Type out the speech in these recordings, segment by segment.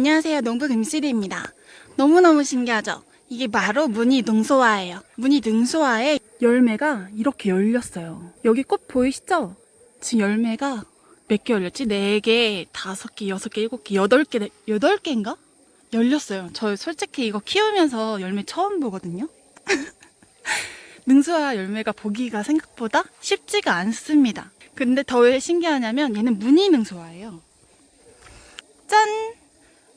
안녕하세요. 농부 금실이입니다. 너무너무 신기하죠? 이게 바로 무늬 능소화예요. 무늬 능소화에 열매가 이렇게 열렸어요. 여기 꽃 보이시죠? 지금 열매가 몇 개 열렸지? 네 개, 다섯 개, 여섯 개, 일곱 개, 여덟 개, 여덟 개인가? 열렸어요. 저 솔직히 이거 키우면서 열매 처음 보거든요. 능수화 열매가 보기가 생각보다 쉽지가 않습니다. 근데 더 왜 신기하냐면 얘는 무늬 능수화예요.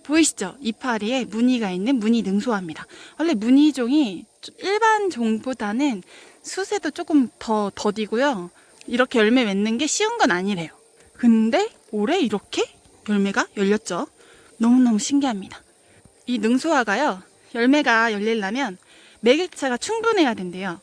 짠! 보이시죠? 이파리에 무늬가 있는 무늬 능소화입니다. 원래 무늬종이 일반 종보다는 수세도 조금 더 더디고요. 이렇게 열매 맺는 게 쉬운 건 아니래요. 근데 올해 이렇게 열매가 열렸죠. 너무너무 신기합니다. 이 능소화가요. 열매가 열리려면 매개체가 충분해야 된대요.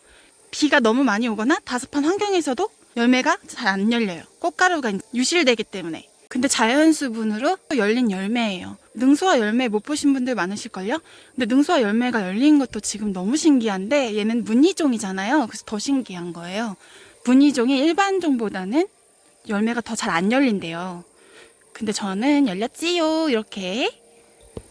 비가 너무 많이 오거나 다습한 환경에서도 열매가 잘 안 열려요. 꽃가루가 유실되기 때문에. 근데 자연 수분으로 열린 열매예요. 능수화 열매 못 보신 분들 많으실걸요? 근데 능수화 열매가 열린 것도 지금 너무 신기한데 얘는 무늬종이잖아요. 그래서 더 신기한 거예요. 무늬종이 일반 종보다는 열매가 더 잘 안 열린대요. 근데 저는 열렸지요. 이렇게.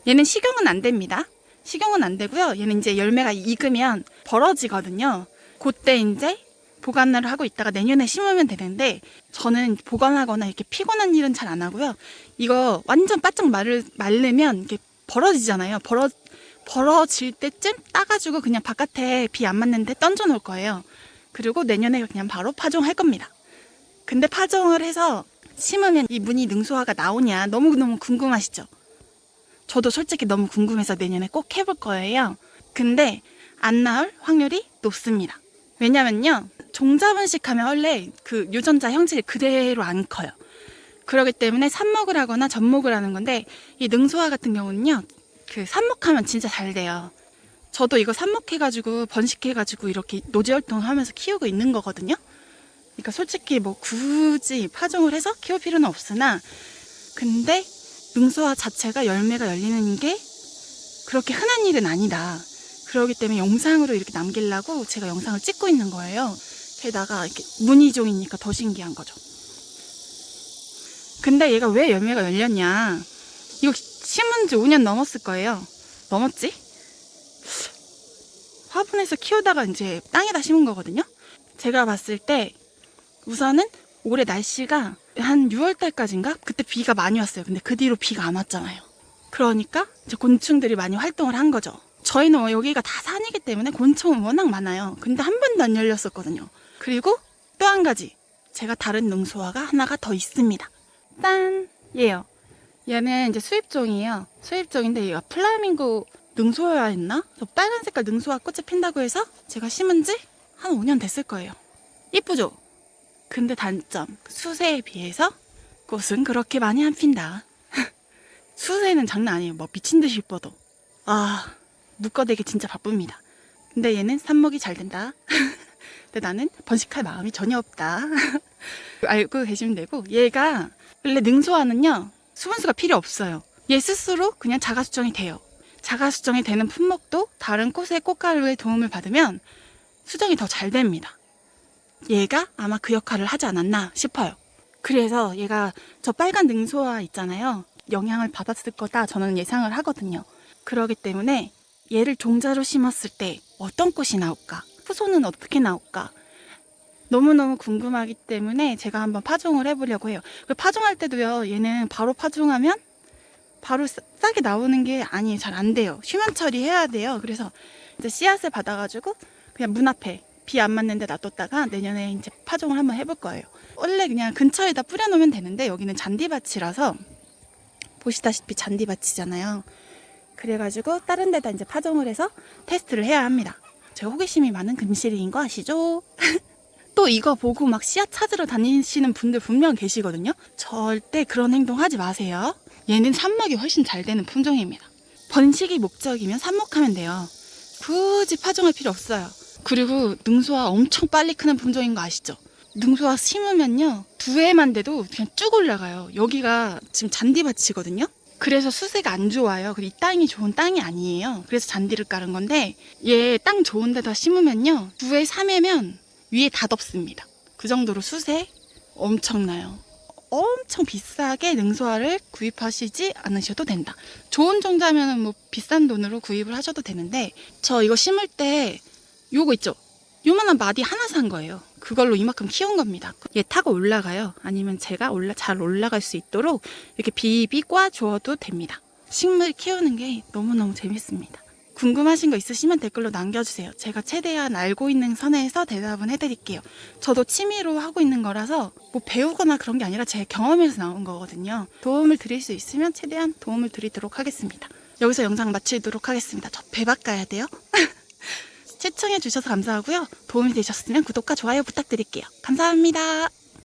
얘는 식용은 안 됩니다. 식용은 안 되고요. 얘는 이제 열매가 익으면 벌어지거든요. 그때 이제 보관을 하고 있다가 내년에 심으면 되는데 저는 보관하거나 이렇게 피곤한 일은 잘 안 하고요. 이거 완전 바짝 마르, 마르면 이게 벌어지잖아요. 벌어 벌어질 때쯤 따가지고 그냥 바깥에 비 안 맞는데 던져 놓을 거예요. 그리고 내년에 그냥 바로 파종할 겁니다. 근데 파종을 해서 심으면 이 무늬 능소화가 나오냐 너무너무 궁금하시죠? 저도 솔직히 너무 궁금해서 내년에 꼭 해볼 거예요. 근데 안 나올 확률이 높습니다. 왜냐면요. 종자분식 하면 원래 그 유전자 형질이 그대로 안 커요. 그러기 때문에 삽목을 하거나 접목을 하는 건데 이 능소화 같은 경우는요. 그 삽목하면 진짜 잘 돼요. 저도 이거 삽목해가지고 번식해가지고 이렇게 노지 활동하면서 키우고 있는 거거든요. 그러니까 솔직히 뭐 굳이 파종을 해서 키울 필요는 없으나 근데 능소화 자체가 열매가 열리는 게 그렇게 흔한 일은 아니다. 그러기 때문에 영상으로 이렇게 남기려고 제가 영상을 찍고 있는 거예요. 게다가 이렇게 무늬종이니까 더 신기한 거죠. 근데 얘가 왜 열매가 열렸냐? 이거 심은 지 5년 넘었을 거예요. 넘었지? 화분에서 키우다가 이제 땅에다 심은 거거든요. 제가 봤을 때 우선은 올해 날씨가 한 6월 달까지인가? 그때 비가 많이 왔어요. 근데 그 뒤로 비가 안 왔잖아요. 그러니까 곤충들이 많이 활동을 한 거죠. 저희는 뭐 여기가 다 산이기 때문에 곤충은 워낙 많아요. 근데 한 번도 안 열렸었거든요. 그리고 또 한 가지. 제가 다른 능소화가 하나가 더 있습니다. 딴! 얘요. 얘는 이제 수입종이에요. 수입종인데 얘가 플라밍고 능소화였나? 저 빨간 색깔 능소화 꽃이 핀다고 해서 제가 심은 지 한 5년 됐을 거예요. 이쁘죠? 근데 단점. 수세에 비해서 꽃은 그렇게 많이 안 핀다. 수세는 장난 아니에요. 뭐 미친 듯이 이뻐도. 아, 묶어대기 진짜 바쁩니다. 근데 얘는 삽목이 잘 된다. 근데 나는 번식할 마음이 전혀 없다. 알고 계시면 되고 얘가 원래 능소화는요 수분수가 필요 없어요. 얘 스스로 그냥 자가 수정이 돼요. 자가 수정이 되는 품목도 다른 꽃의 꽃가루의 도움을 받으면 수정이 더 잘 됩니다. 얘가 아마 그 역할을 하지 않았나 싶어요. 그래서 얘가 저 빨간 능소화 있잖아요. 영향을 받았을 거다 저는 예상을 하거든요. 그러기 때문에 얘를 종자로 심었을 때 어떤 꽃이 나올까? 후손은 어떻게 나올까? 너무너무 궁금하기 때문에 제가 한번 파종을 해보려고 해요. 그 파종할 때도요, 얘는 바로 파종하면 바로 싸- 싸게 나오는 게 아니, 잘안 돼요. 휴면 처리해야 돼요. 그래서 이제 씨앗을 받아가지고 그냥 문 앞에 비 안 맞는 데 놔뒀다가 내년에 이제 파종을 한번 해볼 거예요. 원래 그냥 근처에다 뿌려놓으면 되는데 여기는 잔디밭이라서 보시다시피 잔디밭이잖아요. 그래가지고 다른 데다 이제 파종을 해서 테스트를 해야 합니다. 제가 호기심이 많은 금실이인 거 아시죠? 또 이거 보고 막 씨앗 찾으러 다니시는 분들 분명 계시거든요. 절대 그런 행동 하지 마세요. 얘는 삽목이 훨씬 잘 되는 품종입니다. 번식이 목적이면 삽목하면 돼요. 굳이 파종할 필요 없어요. 그리고 능소화 엄청 빨리 크는 품종인 거 아시죠? 능소화 심으면요 두 해만 돼도 그냥 쭉 올라가요. 여기가 지금 잔디밭이거든요. 그래서 수세가 안 좋아요. 이 땅이 좋은 땅이 아니에요. 그래서 잔디를 깔은 건데 얘 땅 좋은 데다 심으면요 두 해, 삼 해면 위에 다 덮습니다. 그 정도로 수세 엄청나요. 엄청 비싸게 능소화를 구입하시지 않으셔도 된다. 좋은 종자면은 뭐 비싼 돈으로 구입을 하셔도 되는데 저 이거 심을 때 요거 있죠? 요만한 마디 하나 산 거예요. 그걸로 이만큼 키운 겁니다. 얘 타고 올라가요. 아니면 제가 올라 잘 올라갈 수 있도록 이렇게 비비 꽈 주어도 됩니다. 식물 키우는 게 너무너무 재밌습니다. 궁금하신 거 있으시면 댓글로 남겨주세요. 제가 최대한 알고 있는 선에서 대답은 해드릴게요. 저도 취미로 하고 있는 거라서 뭐 배우거나 그런 게 아니라 제 경험에서 나온 거거든요. 도움을 드릴 수 있으면 최대한 도움을 드리도록 하겠습니다. 여기서 영상 마치도록 하겠습니다. 저 배박 가야 돼요. 시청해주셔서 감사하고요. 도움이 되셨으면 구독과 좋아요 부탁드릴게요. 감사합니다.